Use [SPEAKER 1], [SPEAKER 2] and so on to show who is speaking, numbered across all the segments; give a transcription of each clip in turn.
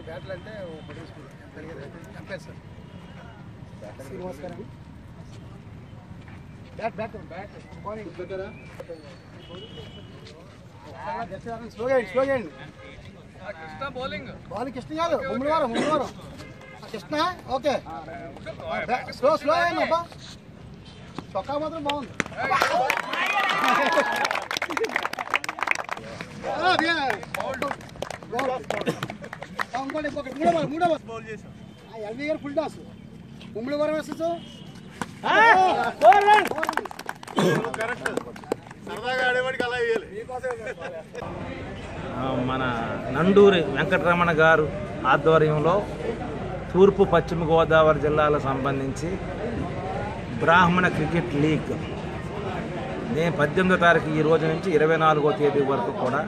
[SPEAKER 1] బ్యాట్లు అంటే umpire sir garu bat bat bat bowling స్లోగా స్లోగా వేయండి బౌలింగ్ కృష్ణ కాదు ముమ్మడి వారం ముమ్మడి వారం కృష్ణ ఓకే స్లో స్లో అయ్యండి అబ్బా చొక్కా మాత్రం బాగుంది ఆ, అదే. ఆ, ఇంకోటి ఇంకొకటి మూడో ఎల్వి గారు ఫుల్ టాస్
[SPEAKER 2] మన నండూరి వెంకటరమణ గారు ఆధ్వర్యంలో తూర్పు పశ్చిమ గోదావరి జిల్లాలకు సంబంధించి బ్రాహ్మణ క్రికెట్ లీగ్ నేను పద్దెనిమిదో తారీఖు ఈ రోజు నుంచి ఇరవై నాలుగో తేదీ వరకు కూడా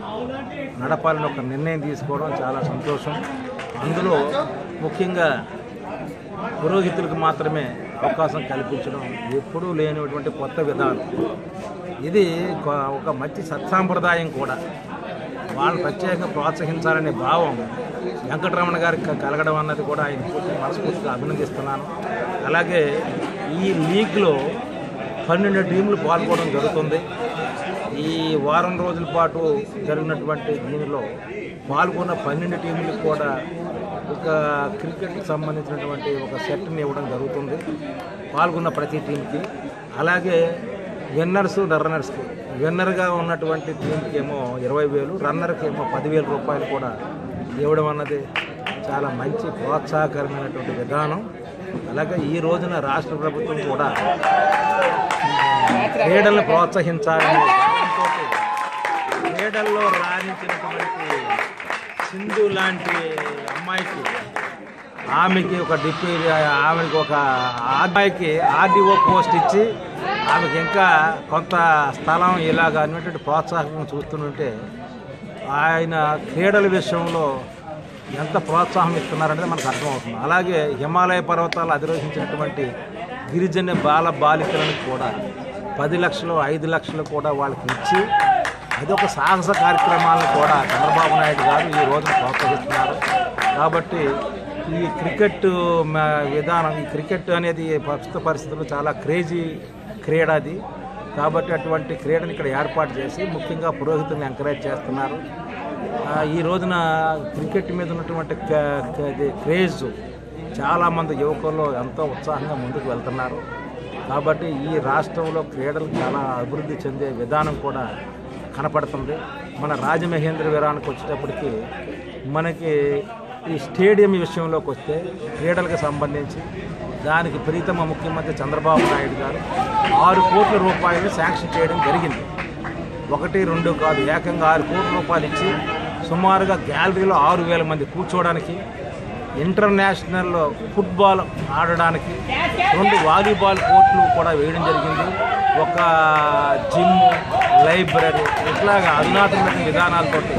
[SPEAKER 2] నడపాలని ఒక నిర్ణయం తీసుకోవడం చాలా సంతోషం. అందులో ముఖ్యంగా పురోహితులకు మాత్రమే అవకాశం కల్పించడం ఎప్పుడూ లేనటువంటి కొత్త విధానం. ఇది ఒక మంచి సత్సాంప్రదాయం కూడా. వాళ్ళు ప్రత్యేకంగా ప్రోత్సహించాలనే భావం వెంకటరమణ గారికి కలగడం అన్నది కూడా ఆయన మనస్ఫూర్తిగా అభినందిస్తున్నాను. అలాగే ఈ లీగ్లో పన్నెండు టీంలు పాల్గొనడం జరుగుతుంది. ఈ వారం రోజుల పాటు జరిగినటువంటి దీనిలో పాల్గొన్న పన్నెండు టీంలకు కూడా ఒక క్రికెట్కి సంబంధించినటువంటి ఒక సెట్ని ఇవ్వడం జరుగుతుంది. పాల్గొన్న ప్రతి టీంకి. అలాగే విన్నర్స్ రన్నర్స్కి విన్నర్గా ఉన్నటువంటి టీంకి ఏమో ఇరవై వేలు రన్నర్కి ఏమో పదివేల రూపాయలు కూడా ఇవ్వడం అన్నది చాలా మంచి ప్రోత్సాహకరమైనటువంటి విధానం. అలాగే ఈ రోజున రాష్ట్ర ప్రభుత్వం కూడా క్రీడలను ప్రోత్సహించాలని క్రీడల్లో రాణించినటువంటి సింధు లాంటి అమ్మాయికి ఆమెకి ఒక డిప్యూ ఆమెకి ఒక అమ్మాయికి ఆర్డీఓ పోస్ట్ ఇచ్చి ఆమెకి ఇంకా కొంత స్థలం ఇలాగ అనేటువంటి ప్రోత్సాహం చూస్తుంటే ఆయన క్రీడల విషయంలో ఎంత ప్రోత్సాహం ఇస్తున్నారనేది మనకు అర్థమవుతుంది. అలాగే హిమాలయ పర్వతాలు అధిరోహించినటువంటి గిరిజన బాల బాలికలను కూడా పది లక్షలు ఐదు లక్షలు కూడా వాళ్ళకి ఇచ్చి అదొక సాహస కార్యక్రమాలను కూడా చంద్రబాబు నాయుడు గారు ఈ రోజున ప్రోత్సహిస్తున్నారు. కాబట్టి ఈ క్రికెట్ విధానం ఈ క్రికెట్ అనేది ప్రస్తుత పరిస్థితుల్లో చాలా క్రేజీ క్రీడ అది. కాబట్టి అటువంటి క్రీడను ఇక్కడ ఏర్పాటు చేసి ముఖ్యంగా పురోహితులను ఎంకరేజ్ చేస్తున్నారు. ఈ రోజున క్రికెట్ మీద ఉన్నటువంటి క్రేజ్ చాలామంది యువకులు ఎంతో ఉత్సాహంగా ముందుకు వెళ్తున్నారు. కాబట్టి ఈ రాష్ట్రంలో క్రీడలు చాలా అభివృద్ధి చెందే విధానం కూడా కనపడుతుంది. మన రాజమహేంద్ర వీరానికి వచ్చేటప్పటికి మనకి ఈ స్టేడియం విషయంలోకి వస్తే క్రీడలకు సంబంధించి దానికి ప్రీతమ ముఖ్యమంత్రి చంద్రబాబు నాయుడు గారు ఆరు కోట్ల రూపాయలు శాంక్షన్ చేయడం జరిగింది. ఒకటి రెండు కాదు ఏకంగా ఆరు కోట్ల రూపాయలు ఇచ్చి సుమారుగా గ్యాలరీలో ఆరు వేల మంది కూర్చోవడానికి ఇంటర్నేషనల్ ఫుట్బాల్ ఆడడానికి రెండు వాలీబాల్ కోర్టులు కూడా వేయడం జరిగింది. ఒక జిమ్ లైబ్రరీ ఇట్లాగా అధునాతనమైన విధానాలతోటి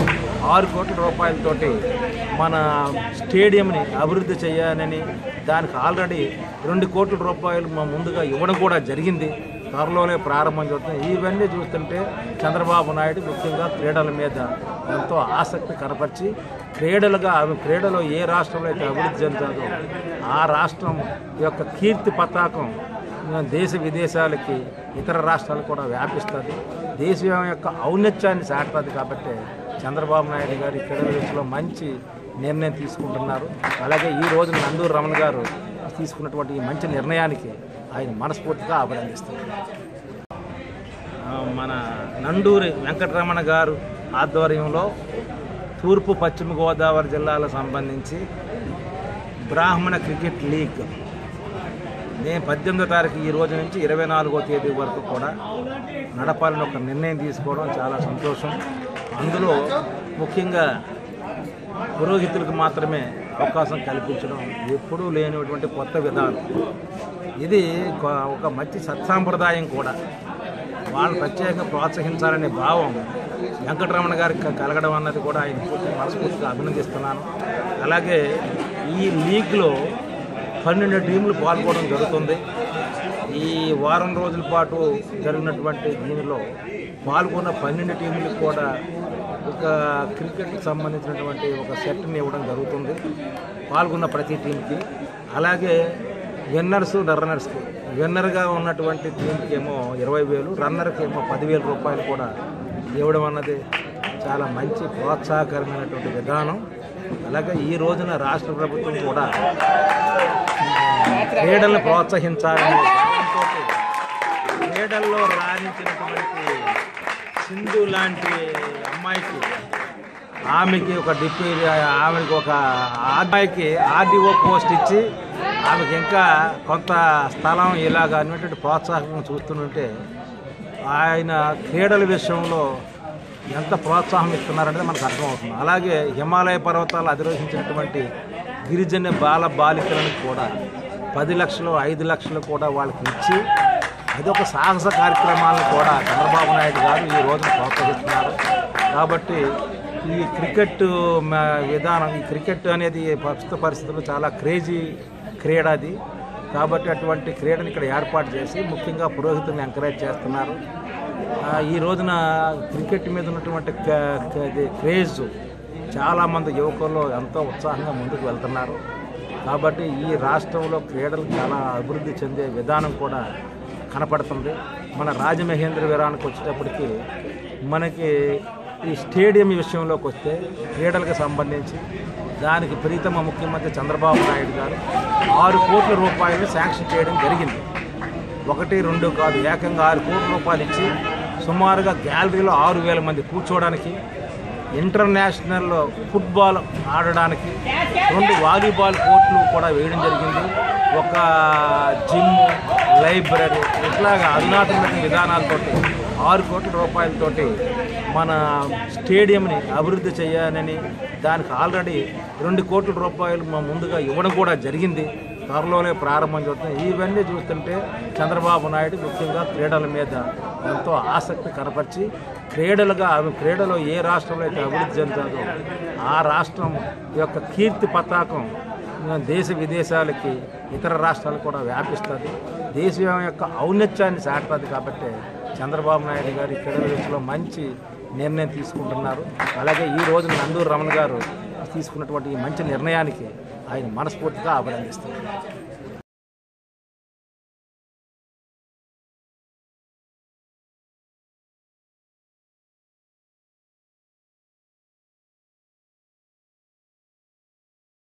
[SPEAKER 2] ఆరు కోట్ల రూపాయలతోటి మన స్టేడియంని అభివృద్ధి చేయాలని దానికి ఆల్రెడీ రెండు కోట్ల రూపాయలు మా ముందుగా ఇవ్వడం కూడా జరిగింది. త్వరలోనే ప్రారంభం చేస్తుంది ఇవన్నీ చూస్తుంటే చంద్రబాబు నాయుడు ముఖ్యంగా క్రీడల మీద ఎంతో ఆసక్తి కనపరిచి క్రీడలుగా ఆమె క్రీడలో ఏ రాష్ట్రంలో అయితే అభివృద్ధి చెందుతుందో ఆ రాష్ట్రం యొక్క కీర్తి పతాకం దేశ విదేశాలకి ఇతర రాష్ట్రాలు కూడా వ్యాపిస్తుంది. దేశం యొక్క ఔన్నత్యాన్ని సాటుతుంది కాబట్టి చంద్రబాబు నాయుడు గారు ఈ క్రీడల విషయంలో మంచి నిర్ణయం తీసుకుంటున్నారు. అలాగే ఈ రోజు నందూరు రమణ గారు తీసుకున్నటువంటి ఈ మంచి నిర్ణయానికి ఆయన మనస్ఫూర్తిగా అభినందిస్తున్నారు. మన నండూరి వెంకటరమణ గారు ఆధ్వర్యంలో తూర్పు పశ్చిమ గోదావరి జిల్లాలకు సంబంధించి బ్రాహ్మణ క్రికెట్ లీగ్ నేను పద్దెనిమిదో తారీఖు ఈ రోజు నుంచి ఇరవై నాలుగో తేదీ వరకు కూడా నడపాలని ఒక నిర్ణయం తీసుకోవడం చాలా సంతోషం. అందులో ముఖ్యంగా పురోహితులకు మాత్రమే అవకాశం కల్పించడం ఎప్పుడూ లేనటువంటి కొత్త విధానం. ఇది ఒక మంచి సత్సాంప్రదాయం కూడా. వాళ్ళు ప్రత్యేకంగా ప్రోత్సహించాలనే భావం వెంకటరమణ గారికి కలగడం అన్నది కూడా ఆయన పూర్తి మనస్ఫూర్తిగా అభినందిస్తున్నాను. అలాగే ఈ లీగ్లో పన్నెండు టీంలు పాల్గొనడం జరుగుతుంది. ఈ వారం రోజుల పాటు జరిగినటువంటి దీనిలో పాల్గొన్న పన్నెండు టీములకు కూడా ఒక క్రికెట్కి సంబంధించినటువంటి ఒక సెట్ని ఇవ్వడం జరుగుతుంది. పాల్గొన్న ప్రతి టీంకి. అలాగే విన్నర్స్ రన్నర్స్కి విన్నర్గా ఉన్నటువంటి టీంకి ఏమో ఇరవై వేలు రన్నర్కి ఏమో పదివేల రూపాయలు కూడా ఇవ్వడం అన్నది చాలా మంచి ప్రోత్సాహకరమైనటువంటి విధానం. అలాగే ఈ రోజున రాష్ట్ర ప్రభుత్వం కూడా క్రీడలను ప్రోత్సహించాలని క్రీడల్లో రాణించినటువంటి సింధు లాంటి అమ్మాయికి ఆమెకి ఒక డిప్యూటీ ఆమెకి ఒక అమ్మాయికి ఆర్డీఓ పోస్ట్ ఇచ్చి ఆమెకి ఇంకా కొంత స్థలం ఇలాగ అనేటువంటి ప్రోత్సాహం చూస్తుంటే ఆయన క్రీడల విషయంలో ఎంత ప్రోత్సాహం ఇస్తున్నారనేది మనకు అర్థమవుతుంది. అలాగే హిమాలయ పర్వతాలు అధిరోహించినటువంటి గిరిజన బాల బాలికలను కూడా పది లక్షలు ఐదు లక్షలు కూడా వాళ్ళకి ఇచ్చి అదొక సాహస కార్యక్రమాలను కూడా చంద్రబాబు నాయుడు గారు ఈ రోజున ప్రోత్సహిస్తున్నారు. కాబట్టి ఈ క్రికెట్ విధానం ఈ క్రికెట్ అనేది ప్రస్తుత పరిస్థితుల్లో చాలా క్రేజీ క్రీడ అది కాబట్టి అటువంటి క్రీడని ఇక్కడ ఏర్పాటు చేసి ముఖ్యంగా పురోహితుని ఎంకరేజ్ చేస్తున్నారు. ఈ రోజున క్రికెట్ మీద ఉన్నటువంటి క- క్రేజ్ చాలామంది యువకులు ఎంతో ఉత్సాహంగా ముందుకు వెళ్తున్నారు. కాబట్టి ఈ రాష్ట్రంలో క్రీడలు చాలా అభివృద్ధి చెందే విధానం కూడా కనపడుతుంది. మన రాజమహేంద్ర వీరానికి వచ్చేటప్పటికి మనకి ఈ స్టేడియం విషయంలోకి వస్తే క్రీడలకు సంబంధించి దానికి ప్రీతమ ముఖ్యమంత్రి చంద్రబాబు నాయుడు గారు ఆరు కోట్ల రూపాయలు శాంక్షన్ చేయడం జరిగింది. ఒకటి రెండు కాదు ఏకంగా ఆరు కోట్ల రూపాయలు ఇచ్చి సుమారుగా గ్యాలరీలో ఆరు వేల మంది కూర్చోవడానికి ఇంటర్నేషనల్ ఫుట్బాల్ ఆడడానికి రెండు వాలీబాల్ కోర్టులు కూడా వేయడం జరిగింది. ఒక జిమ్ లైబ్రరీ ఇట్లాగా అధునాతనమైన విధానాలతోటి ఆరు కోట్ల రూపాయలతోటి మన స్టేడియంని అభివృద్ధి చేయాలని దానికి ఆల్రెడీ రెండు కోట్ల రూపాయలు మా ముందుగా ఇవ్వడం కూడా జరిగింది. త్వరలోనే ప్రారంభం చూస్తుంది ఇవన్నీ చూస్తుంటే చంద్రబాబు నాయుడు ముఖ్యంగా క్రీడల మీద ఎంతో ఆసక్తి కనపరిచి క్రీడలుగా అవి క్రీడలో ఏ రాష్ట్రంలో అయితే అభివృద్ధి చెందుతుందో ఆ రాష్ట్రం యొక్క కీర్తి పతాకం దేశ విదేశాలకి ఇతర రాష్ట్రాలు కూడా వ్యాపిస్తుంది. దేశం యొక్క ఔన్నత్యాన్ని సాటుతుంది కాబట్టి చంద్రబాబు నాయుడు గారి క్రీడల విషయంలో మంచి నిర్ణయం తీసుకుంటున్నారు. అలాగే ఈ రోజు నందూరు రమణ గారు తీసుకున్నటువంటి ఈ మంచి నిర్ణయానికి ఆయన మనస్ఫూర్తిగా అభినందిస్తున్నారు